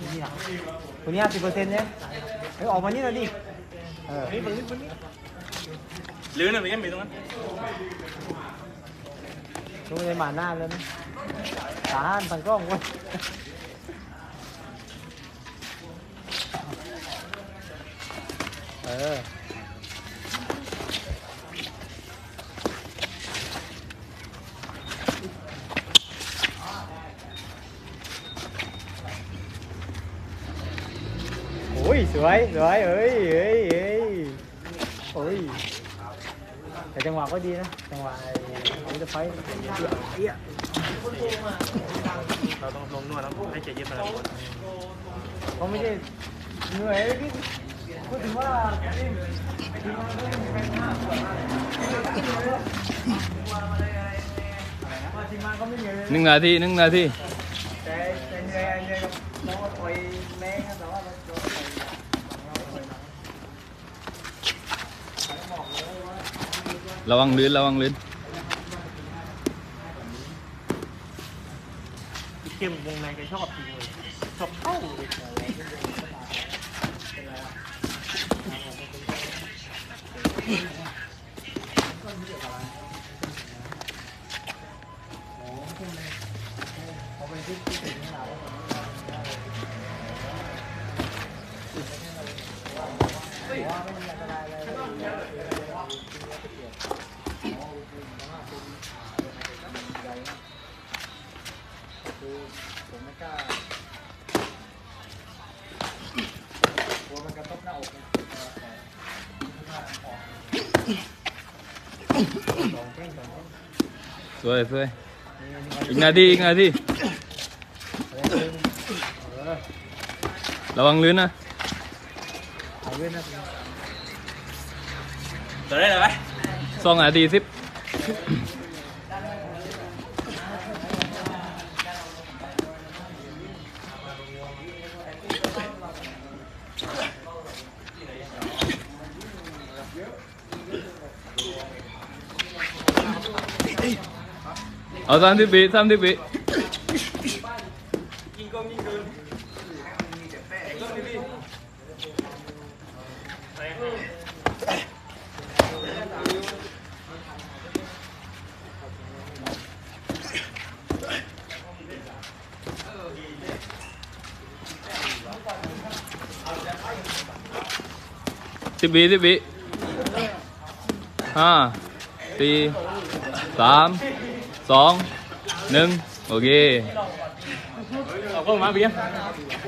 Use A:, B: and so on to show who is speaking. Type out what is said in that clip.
A: นี่นะคนนี้ห้าสิบเปอร์เซ็นต์เนี่ยเฮ้ยออกมานี่หน่อยดิเออ
B: นี่มันนี่มันนี่หรือเนี่ยมันยังมีตรงนั้น
A: ลงไปในหมาหน้าเลยนะตาหันทางกล้องไว้เออ สวยสวยเอ้ยเอ้ยเอ้ยโอ้ยแต่จังหวะก็ดีนะจังหวะไอ้มิสเตอร์ไฟท์เอี้ย
B: เราต้องลงนวดแล้วให้เกียรติเย็บมาแล้วคน
A: เขาไม่ได้เหนื่อยพี่พูดถึงว่าทีมงานก็ไม่เหนื่อยเลย
C: หนึ่งนาทีหนึ่งนาที
A: ระวังเลื่อน
C: ระวังลื่นระวังลื่น
B: เข้มวงในแกชอบจริงเลยชอบเข้าเลย
A: เขาเป็นที่ที่ถึงขาไหน คือผมไม่กล้ากลัวมันกระทบหน้าอกไงส
C: วยสวยอีกนาทีอีกนาทีระวังลื่นนะ
A: เอาเว้นนะ
B: เดี๋ยวได้เลยไหม
C: สิบเอาสามสิบวิสิบวิห้าสี่สามสองหนึ่งโอเค
B: เอาเข้ามาเบีย